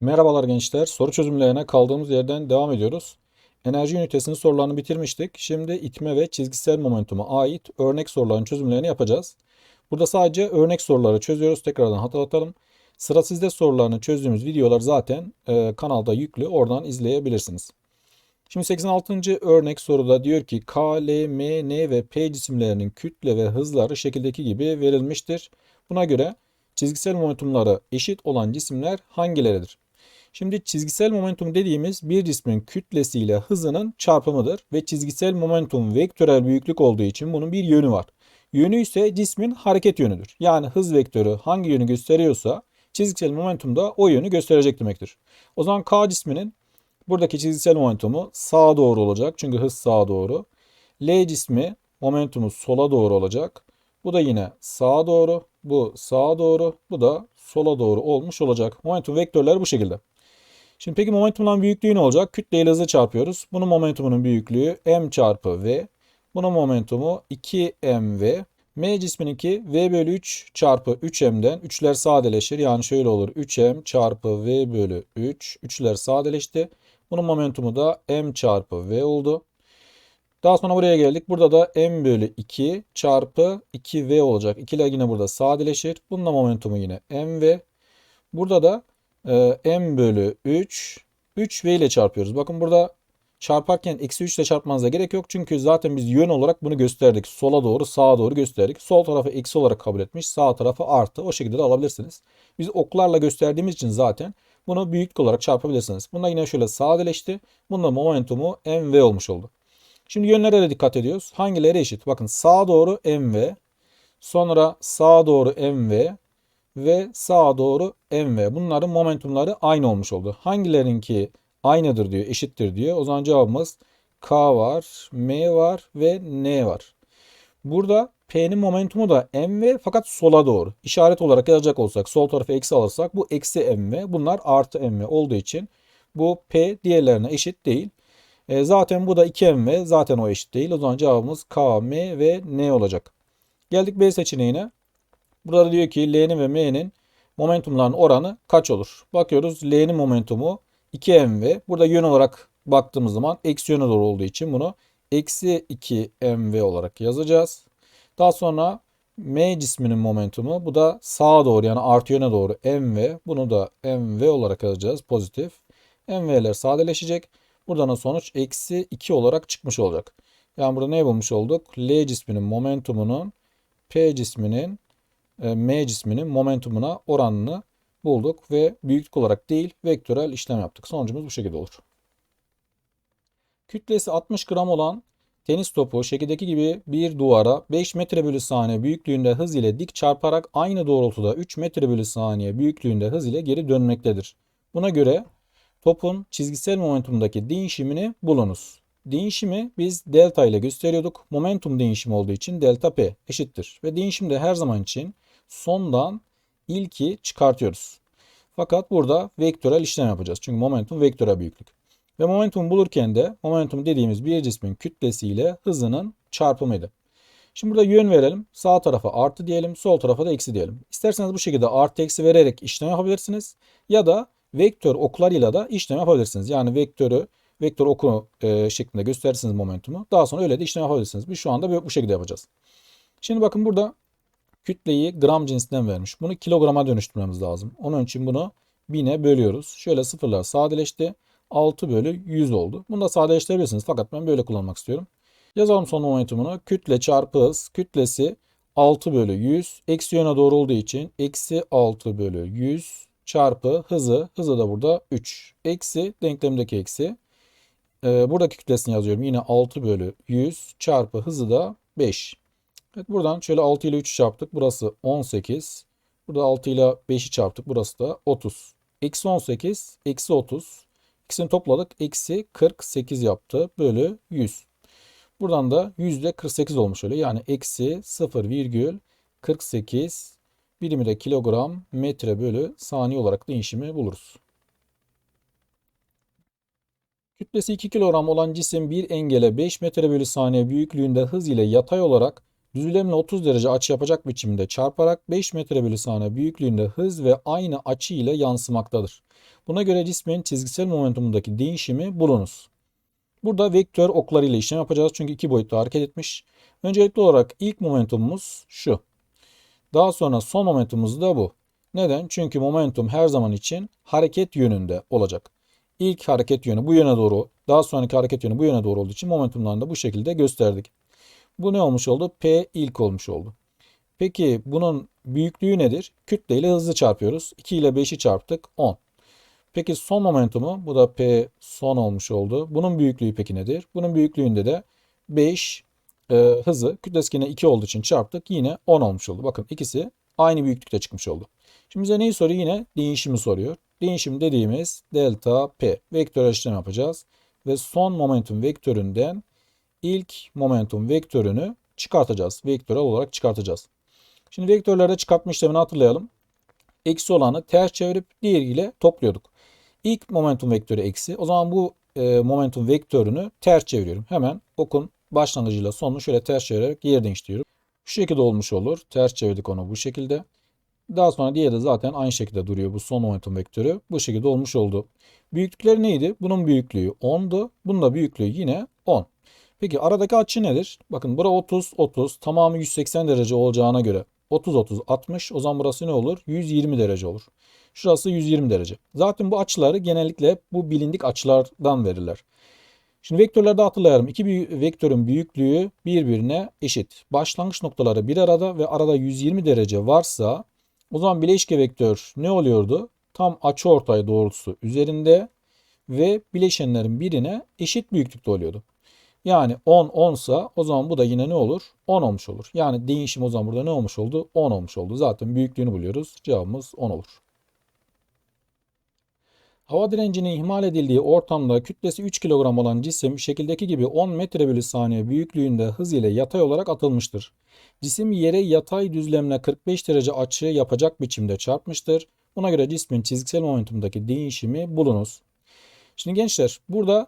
Merhabalar gençler. Soru çözümlerine kaldığımız yerden devam ediyoruz. Enerji ünitesinin sorularını bitirmiştik. Şimdi itme ve çizgisel momentuma ait örnek soruların çözümlerini yapacağız. Burada sadece örnek soruları çözüyoruz. Tekrardan hatırlatalım. Sıra sizde sorularını çözdüğümüz videolar zaten e, kanalda yüklü. Oradan izleyebilirsiniz. Şimdi 86. örnek soruda diyor ki K, L, M, N ve P cisimlerinin kütle ve hızları şekildeki gibi verilmiştir. Buna göre çizgisel momentumları eşit olan cisimler hangileridir? Şimdi çizgisel momentum dediğimiz bir cismin kütlesiyle hızının çarpımıdır ve çizgisel momentum vektörel büyüklük olduğu için bunun bir yönü var. Yönü ise cismin hareket yönüdür. Yani hız vektörü hangi yönü gösteriyorsa çizgisel momentum da o yönü gösterecek demektir. O zaman K cisminin buradaki çizgisel momentumu sağa doğru olacak. Çünkü hız sağa doğru. L cismi momentumu sola doğru olacak. Bu da yine sağa doğru. Bu sağa doğru. Bu da sola doğru olmuş olacak. Momentum vektörleri bu şekilde. Şimdi peki momentumun büyüklüğü ne olacak? Kütle ile hızı çarpıyoruz. Bunun momentumunun büyüklüğü m çarpı v. Bunun momentumu 2mv. M cismininki v bölü 3 çarpı 3m'den 3'ler sadeleşir. Yani şöyle olur. 3m çarpı v bölü 3. 3'ler sadeleşti. Bunun momentumu da m çarpı v oldu. Daha sonra buraya geldik. Burada da m bölü 2 çarpı 2v olacak. İkiler yine burada sadeleşir. Bunun da momentumu yine mv. Burada da e, m bölü 3 3v ile çarpıyoruz. Bakın burada çarparken eksi 3 ile çarpmanıza gerek yok. Çünkü zaten biz yön olarak bunu gösterdik. Sola doğru sağa doğru gösterdik. Sol tarafı eksi olarak kabul etmiş. Sağ tarafı artı. O şekilde de alabilirsiniz. Biz oklarla gösterdiğimiz için zaten bunu büyüklük olarak çarpabilirsiniz. Bunda yine şöyle sadeleşti. Bunda momentumu mv olmuş oldu. Şimdi yönlere de dikkat ediyoruz. Hangileri eşit? Bakın sağa doğru mv. Sonra sağa doğru mv ve sağa doğru mv. Bunların momentumları aynı olmuş oldu. Hangilerinki aynıdır diyor, eşittir diyor. O zaman cevabımız K var, M var ve N var. Burada P'nin momentumu da mv fakat sola doğru. İşaret olarak yazacak olsak sol tarafı eksi alırsak bu eksi mv. Bunlar artı mv olduğu için bu P diğerlerine eşit değil. E, zaten bu da 2mv zaten o eşit değil. O zaman cevabımız K, M ve N olacak. Geldik B seçeneğine. Burada da diyor ki L'nin ve M'nin momentumların oranı kaç olur? Bakıyoruz L'nin momentumu 2mv. Burada yön olarak baktığımız zaman eksi yöne doğru olduğu için bunu eksi 2mv olarak yazacağız. Daha sonra M cisminin momentumu bu da sağa doğru yani artı yöne doğru mv. Bunu da mv olarak yazacağız pozitif. mv'ler sadeleşecek. Buradan sonuç eksi 2 olarak çıkmış olacak. Yani burada ne bulmuş olduk? L cisminin momentumunun P cisminin M cisminin momentumuna oranını bulduk ve büyüklük olarak değil vektörel işlem yaptık. Sonucumuz bu şekilde olur. Kütlesi 60 gram olan tenis topu şekildeki gibi bir duvara 5 metre bölü saniye büyüklüğünde hız ile dik çarparak aynı doğrultuda 3 metre bölü saniye büyüklüğünde hız ile geri dönmektedir. Buna göre topun çizgisel momentumdaki değişimini bulunuz. Değişimi biz delta ile gösteriyorduk. Momentum değişimi olduğu için delta p eşittir. Ve değişim de her zaman için sondan ilki çıkartıyoruz. Fakat burada vektörel işlem yapacağız. Çünkü momentum vektörel büyüklük. Ve momentum bulurken de momentum dediğimiz bir cismin kütlesiyle hızının çarpımıydı. Şimdi burada yön verelim. Sağ tarafa artı diyelim, sol tarafa da eksi diyelim. İsterseniz bu şekilde artı eksi vererek işlem yapabilirsiniz. Ya da vektör oklarıyla da işlem yapabilirsiniz. Yani vektörü vektör oku e, şeklinde gösterirsiniz momentumu. Daha sonra öyle de işlem yapabilirsiniz. Biz şu anda bu şekilde yapacağız. Şimdi bakın burada kütleyi gram cinsinden vermiş. Bunu kilograma dönüştürmemiz lazım. Onun için bunu bine bölüyoruz. Şöyle sıfırlar sadeleşti. 6 bölü 100 oldu. Bunu da sadeleştirebilirsiniz. Fakat ben böyle kullanmak istiyorum. Yazalım son momentumunu. Kütle çarpı hız. Kütlesi 6 bölü 100. Eksi yöne doğru olduğu için eksi 6 bölü 100 çarpı hızı. Hızı da burada 3. Eksi denklemdeki eksi. Ee, buradaki kütlesini yazıyorum. Yine 6 bölü 100 çarpı hızı da 5. Evet buradan şöyle 6 ile 3 çarptık. Burası 18. Burada 6 ile 5'i çarptık. Burası da 30. Eksi 18, eksi 30. İkisini topladık. Eksi 48 yaptı. Bölü 100. Buradan da yüzde 48 olmuş öyle. Yani eksi 0,48 birimi de kilogram metre bölü saniye olarak değişimi buluruz. Kütlesi 2 kilogram olan cisim bir engele 5 metre bölü saniye büyüklüğünde hız ile yatay olarak düzlemle 30 derece açı yapacak biçimde çarparak 5 metre bölü saniye büyüklüğünde hız ve aynı açı ile yansımaktadır. Buna göre cismin çizgisel momentumundaki değişimi bulunuz. Burada vektör oklarıyla işlem yapacağız çünkü iki boyutlu hareket etmiş. Öncelikli olarak ilk momentumumuz şu. Daha sonra son momentumumuz da bu. Neden? Çünkü momentum her zaman için hareket yönünde olacak. İlk hareket yönü bu yöne doğru, daha sonraki hareket yönü bu yöne doğru olduğu için momentumlarını da bu şekilde gösterdik. Bu ne olmuş oldu? P ilk olmuş oldu. Peki bunun büyüklüğü nedir? Kütle ile hızlı çarpıyoruz. 2 ile 5'i çarptık 10. Peki son momentumu bu da P son olmuş oldu. Bunun büyüklüğü peki nedir? Bunun büyüklüğünde de 5 e, hızı kütlesi yine 2 olduğu için çarptık. Yine 10 olmuş oldu. Bakın ikisi aynı büyüklükte çıkmış oldu. Şimdi bize neyi soruyor? Yine değişimi soruyor. Değişim dediğimiz delta P. Vektör işlem yapacağız. Ve son momentum vektöründen ilk momentum vektörünü çıkartacağız. Vektörel olarak çıkartacağız. Şimdi vektörlerde çıkartma işlemini hatırlayalım. Eksi olanı ters çevirip diğeriyle topluyorduk. İlk momentum vektörü eksi. O zaman bu e, momentum vektörünü ters çeviriyorum. Hemen okun başlangıcıyla sonunu şöyle ters çevirerek yer değiştiriyorum. Şu şekilde olmuş olur. Ters çevirdik onu bu şekilde. Daha sonra diğeri de zaten aynı şekilde duruyor. Bu son momentum vektörü bu şekilde olmuş oldu. Büyüklükleri neydi? Bunun büyüklüğü 10'du. Bunun da büyüklüğü yine 10. Peki aradaki açı nedir? Bakın bura 30 30 tamamı 180 derece olacağına göre 30 30 60 o zaman burası ne olur? 120 derece olur. Şurası 120 derece. Zaten bu açıları genellikle bu bilindik açılardan verirler. Şimdi vektörlerde hatırlayalım. İki vektörün büyüklüğü birbirine eşit. Başlangıç noktaları bir arada ve arada 120 derece varsa o zaman bileşke vektör ne oluyordu? Tam açıortay doğrultusu üzerinde ve bileşenlerin birine eşit büyüklükte oluyordu. Yani 10 10 sa o zaman bu da yine ne olur? 10 olmuş olur. Yani değişim o zaman burada ne olmuş oldu? 10 olmuş oldu. Zaten büyüklüğünü buluyoruz. Cevabımız 10 olur. Hava direncinin ihmal edildiği ortamda kütlesi 3 kilogram olan cisim şekildeki gibi 10 metre bölü saniye büyüklüğünde hız ile yatay olarak atılmıştır. Cisim yere yatay düzlemle 45 derece açı yapacak biçimde çarpmıştır. Buna göre cismin çizgisel momentumdaki değişimi bulunuz. Şimdi gençler burada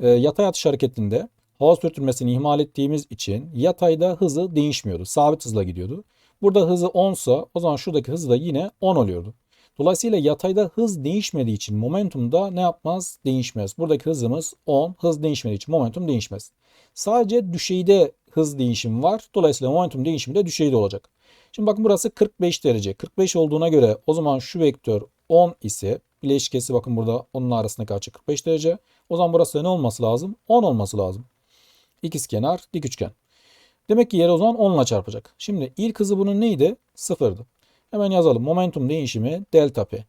e, yatay atış hareketinde hava sürtünmesini ihmal ettiğimiz için yatayda hızı değişmiyordu. Sabit hızla gidiyordu. Burada hızı 10 sa o zaman şuradaki hızı da yine 10 oluyordu. Dolayısıyla yatayda hız değişmediği için momentum da ne yapmaz? Değişmez. Buradaki hızımız 10. Hız değişmediği için momentum değişmez. Sadece düşeyde hız değişimi var. Dolayısıyla momentum değişimi de düşeyde olacak. Şimdi bakın burası 45 derece. 45 olduğuna göre o zaman şu vektör 10 ise bileşkesi bakın burada onun arasındaki açı 45 derece. O zaman burası ne olması lazım? 10 olması lazım. İkizkenar dik üçgen. Demek ki yere o zaman 10 ile çarpacak. Şimdi ilk hızı bunun neydi? Sıfırdı. Hemen yazalım. Momentum değişimi delta P.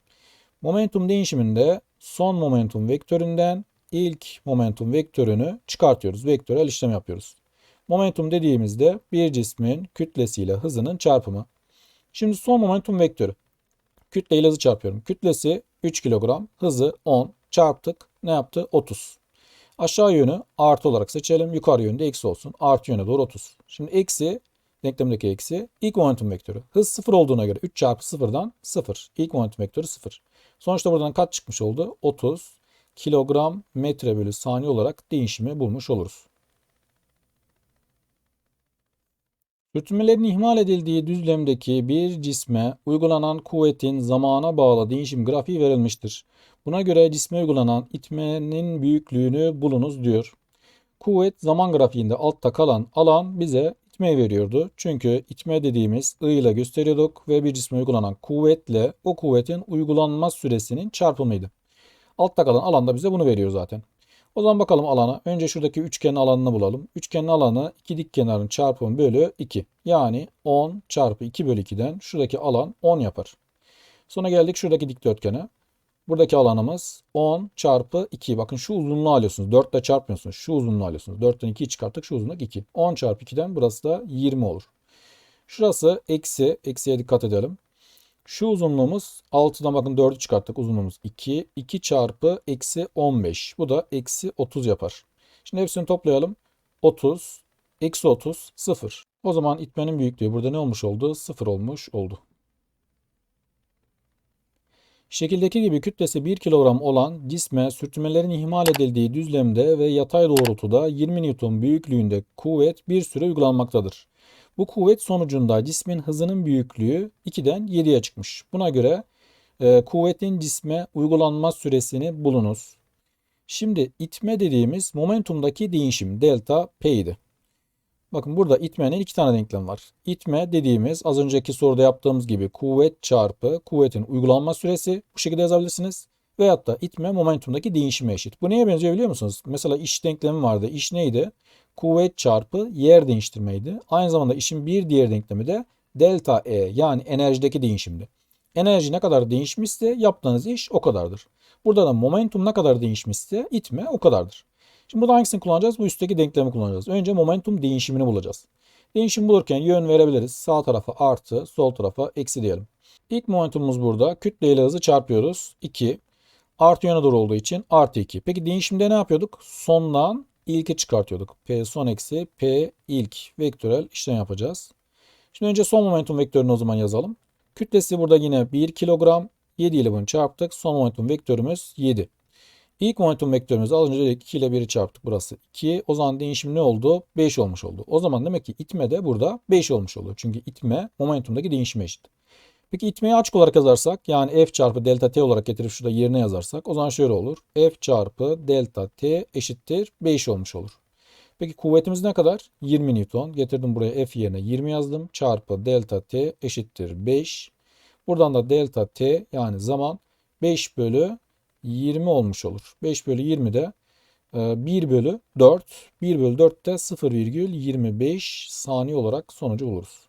Momentum değişiminde son momentum vektöründen ilk momentum vektörünü çıkartıyoruz. Vektörel işlem yapıyoruz. Momentum dediğimizde bir cismin kütlesiyle hızının çarpımı. Şimdi son momentum vektörü. Kütle ile hızı çarpıyorum. Kütlesi 3 kilogram, hızı 10 çarptık. Ne yaptı? 30. Aşağı yönü artı olarak seçelim. Yukarı yönde eksi olsun. Artı yöne doğru 30. Şimdi eksi denklemdeki eksi ilk momentum vektörü. Hız 0 olduğuna göre 3 çarpı 0'dan 0. İlk momentum vektörü 0. Sonuçta buradan kaç çıkmış oldu? 30 kilogram metre bölü saniye olarak değişimi bulmuş oluruz. Sürtünmelerin ihmal edildiği düzlemdeki bir cisme uygulanan kuvvetin zamana bağlı değişim grafiği verilmiştir. Buna göre cisme uygulanan itmenin büyüklüğünü bulunuz diyor. Kuvvet zaman grafiğinde altta kalan alan bize itmeyi veriyordu. Çünkü itme dediğimiz I ile gösteriyorduk ve bir cisme uygulanan kuvvetle o kuvvetin uygulanma süresinin çarpımıydı. Altta kalan alan da bize bunu veriyor zaten. O zaman bakalım alana. Önce şuradaki üçgenin alanını bulalım. Üçgenin alanı iki dik kenarın çarpımı bölü 2. Yani 10 çarpı 2 bölü 2'den şuradaki alan 10 yapar. Sonra geldik şuradaki dikdörtgene. Buradaki alanımız 10 çarpı 2. Bakın şu uzunluğu alıyorsunuz. 4 ile çarpmıyorsunuz. Şu uzunluğu alıyorsunuz. 4'ten 2'yi çıkarttık. Şu uzunluk 2. 10 çarpı 2'den burası da 20 olur. Şurası eksi. Eksiye dikkat edelim. Şu uzunluğumuz 6'dan bakın 4'ü çıkarttık. Uzunluğumuz 2. 2 çarpı eksi 15. Bu da eksi 30 yapar. Şimdi hepsini toplayalım. 30. Eksi 30. 0. O zaman itmenin büyüklüğü burada ne olmuş oldu? 0 olmuş oldu. Şekildeki gibi kütlesi 1 kilogram olan cisme sürtünmelerin ihmal edildiği düzlemde ve yatay doğrultuda 20 Newton büyüklüğünde kuvvet bir süre uygulanmaktadır. Bu kuvvet sonucunda cismin hızının büyüklüğü 2'den 7'ye çıkmış. Buna göre e, kuvvetin cisme uygulanma süresini bulunuz. Şimdi itme dediğimiz momentumdaki değişim delta P idi. Bakın burada itmenin iki tane denklem var. İtme dediğimiz az önceki soruda yaptığımız gibi kuvvet çarpı kuvvetin uygulanma süresi bu şekilde yazabilirsiniz. Veyahut da itme momentumdaki değişime eşit. Bu neye benziyor biliyor musunuz? Mesela iş denklemi vardı. İş neydi? Kuvvet çarpı yer değiştirmeydi. Aynı zamanda işin bir diğer denklemi de delta E yani enerjideki değişimdi. Enerji ne kadar değişmişse yaptığınız iş o kadardır. Burada da momentum ne kadar değişmişse itme o kadardır. Şimdi burada hangisini kullanacağız? Bu üstteki denklemi kullanacağız. Önce momentum değişimini bulacağız. Değişim bulurken yön verebiliriz. Sağ tarafa artı, sol tarafa eksi diyelim. İlk momentumumuz burada. Kütle ile hızı çarpıyoruz. 2. Artı yöne doğru olduğu için artı 2. Peki değişimde ne yapıyorduk? Sondan ilki çıkartıyorduk. P son eksi P ilk vektörel işlem yapacağız. Şimdi önce son momentum vektörünü o zaman yazalım. Kütlesi burada yine 1 kilogram. 7 ile bunu çarptık. Son momentum vektörümüz 7. İlk momentum vektörümüzü alınca dedik 2 ile 1'i çarptık. Burası 2. O zaman değişim ne oldu? 5 olmuş oldu. O zaman demek ki itme de burada 5 olmuş oluyor. Çünkü itme momentumdaki değişime eşit. Peki itmeyi açık olarak yazarsak yani f çarpı delta t olarak getirip şurada yerine yazarsak o zaman şöyle olur. f çarpı delta t eşittir 5 olmuş olur. Peki kuvvetimiz ne kadar? 20 Newton. Getirdim buraya f yerine 20 yazdım. Çarpı delta t eşittir 5. Buradan da delta t yani zaman 5 bölü 20 olmuş olur. 5 bölü 20 de 1 bölü 4. 1 bölü 4 de 0,25 saniye olarak sonucu buluruz.